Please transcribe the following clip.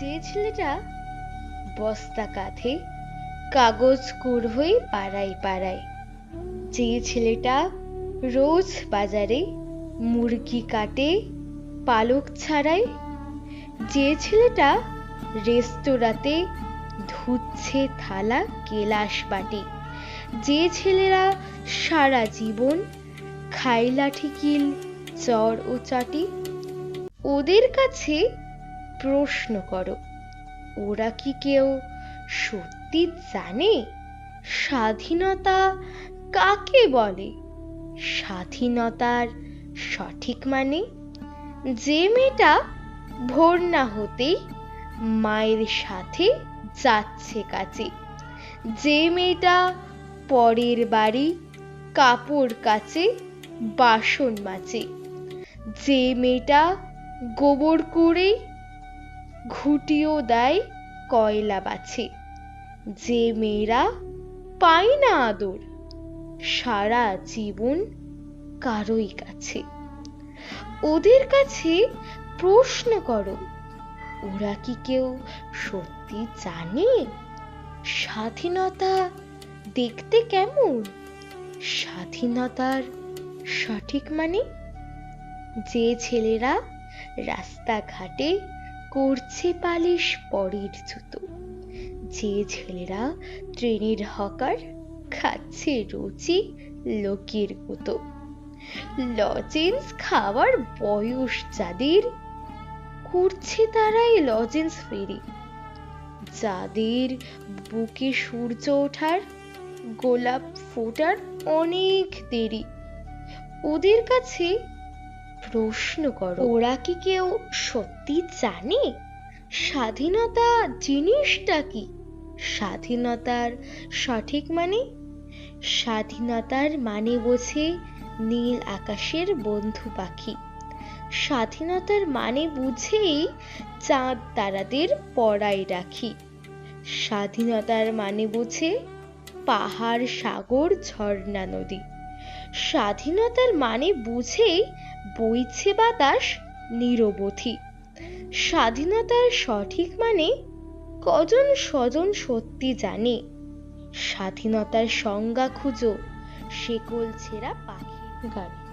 যে ছেলেটা বস্তা কাঁধে কাগজ কুড়োই পাড়ায় পাড়ায়। যে ছেলেটা রোজ বাজারে মুরগি কাটে, পালক ছাড়াই যে ছেলেটা রেস্তোরাঁতে ধুচ্ছে থালা গেলাস বাটি। যে ছেলেরা সারা জীবন খাই লাঠি কিল, চর ও চাটি। ওদের কাছে প্রশ্ন করো। ওরা কি কেউ সত্যি জানে? স্বাধীনতা কাকে বলে? স্বাধীনতার সঠিক মানে? যে মেয়েটা ভোর না হতেই মায়ের সাথে যাচ্ছে কাছে যে মেয়েটা পরের বাড়ি কাপড় কাচে, বাসন মাজে। যে মেয়েটা গোবর করে ঘুটিও দেয় কয়লা বাছে। যে মেয়েরা পায় না আদর, সারা জীবন কারোই কাছে। ওদের কাছে প্রশ্ন করো, ওরা কি কেউ সত্যি জানে? স্বাধীনতা দেখতে কেমন? স্বাধীনতার সঠিক মানে? যে ছেলেরা রাস্তাঘাটে করছে পালিশ পরের জুতো। যে ছেলেরা ট্রেনের হকার খাচ্ছে রুচি লোকের গুতো লজেন্স খাওয়ার বয়স যাদের, করছে তারাই লজেন্স ফেরি। যাদের বুকে সূর্য ওঠার, গোলাপ ফোটার অনেক দেরি। ওদের কাছে প্রশ্ন করো। ওরা কি কেউ সত্যি জানে? স্বাধীনতা জিনিসটা কি? স্বাধীনতার সঠিক মানে? স্বাধীনতার মানে বোঝে নীল আকাশের বন্ধু পাখি। স্বাধীনতার মানে বুঝেই চাঁদ তারাদের পড়ায় রাখি। স্বাধীনতার মানে বুঝে পাহাড়, সাগর, ঝর্ণা, নদী। স্বাধীনতার মানে বুঝেই বইছে বাতাস নিরবধি। স্বাধীনতার সঠিক মানে কজন স্বজন সত্যি জানে। স্বাধীনতার সংজ্ঞা খুঁজো, শেকল ছেঁড়া পাখির গানে।